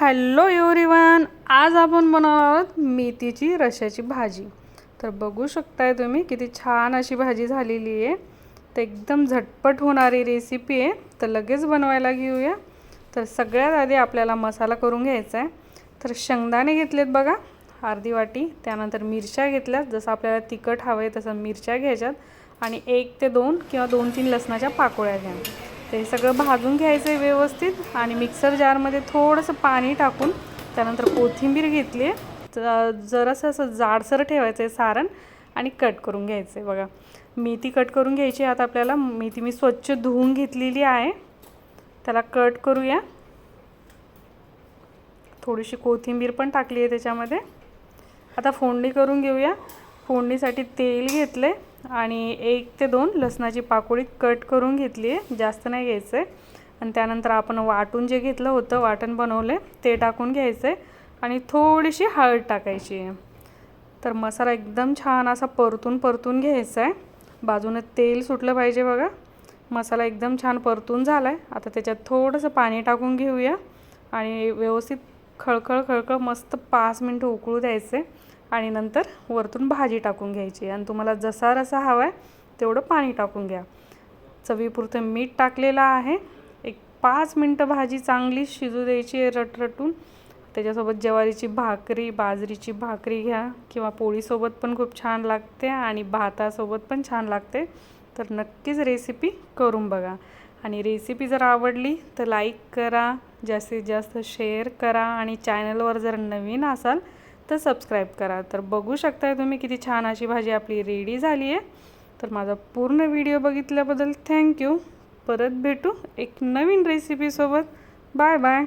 Hello everyone आज आपण बनवणार आहोत मेथीची रश्याची भाजी. तर बघू शकताय तुम्ही किती छान अशी भाजी झालेली आहे. तर एकदम झटपट होणारी रेसिपी आहे. तर लगेच बनवायला घेऊया. तर सगळ्यात आधी आपल्याला मसाला करून घ्यायचा आहे तर शेंगदाणे घेतलेत बघा अर्धी वाटी त्यानंतर मिरच्या घेतल्यात. जसं आपल्याला तिखट हवं आहे तसं मिरच्या घ्यायच्यात. आणि एक ते दोन किंवा दोन तीन लसणाच्या पाकोळ्या घ्या. ते सगळं भाजून घ्यायचं आहे व्यवस्थित आणि मिक्सर जारमध्ये थोडंसं पाणी टाकून त्यानंतर कोथिंबीर घेतली. आहे जरासं असं जाडसर ठेवायचं आहे सारण आणि कट करून घ्यायचं आहे बघा मेथी कट करून घ्यायची. आहे आता आपल्याला मेथी मी स्वच्छ धुवून घेतलेली आहे. त्याला कट करूया. थोडीशी कोथिंबीर पण टाकली आहे त्याच्यामध्ये. आता फोडणी करून घेऊया. फोडणीसाठी तेल घेतलं आहे आणि एक ते दोन लसणाची पाकोळी कट करून घेतली आहे. जास्त नाही घ्यायचं आहे. आणि त्यानंतर आपण वाटून जे घेतलं होतं वाटण बनवले ते टाकून घ्यायचं आहे. आणि थोडीशी हळद टाकायची आहे. तर मसाला एकदम छान असा परतून परतून घ्यायचा आहे. बाजूनं तेल सुटलं पाहिजे बघा. मसाला एकदम छान परतून झाला आहे आता त्याच्यात थोडंसं पाणी टाकून घेऊया. आणि व्यवस्थित खळखळ खळखळ मस्त पाच मिनटं उकळू द्यायचे आणि नंतर वरतून भाजी टाकून घ्यायची. आणि तुम्हाला जसा रसा हवा आहे तेवढं पाणी टाकून घ्या. चवीपुरतं मीठ टाकलेलं आहे. एक पाच मिनटं भाजी चांगली शिजू द्यायची आहे रटरटून. त्याच्यासोबत ज्वारीची भाकरी बाजरीची भाकरी घ्या किंवा पोळीसोबत पण खूप छान लागते आणि भातासोबत पण छान लागते. तर नक्कीच रेसिपी करून बघा. आणि रेसिपी जर आवडली तर लाईक करा जास्तीत जास्त शेअर करा आणि चॅनलवर जर नवीन असाल तर सबस्क्राईब करा. तर बघू शकताय तुम्ही किती छान अशी भाजी आपली रेडी झाली आहे. तर माझा पूर्ण व्हिडिओ बघितल्याबद्दल थँक्यू परत भेटू एक नवीन रेसिपीसोबत बाय बाय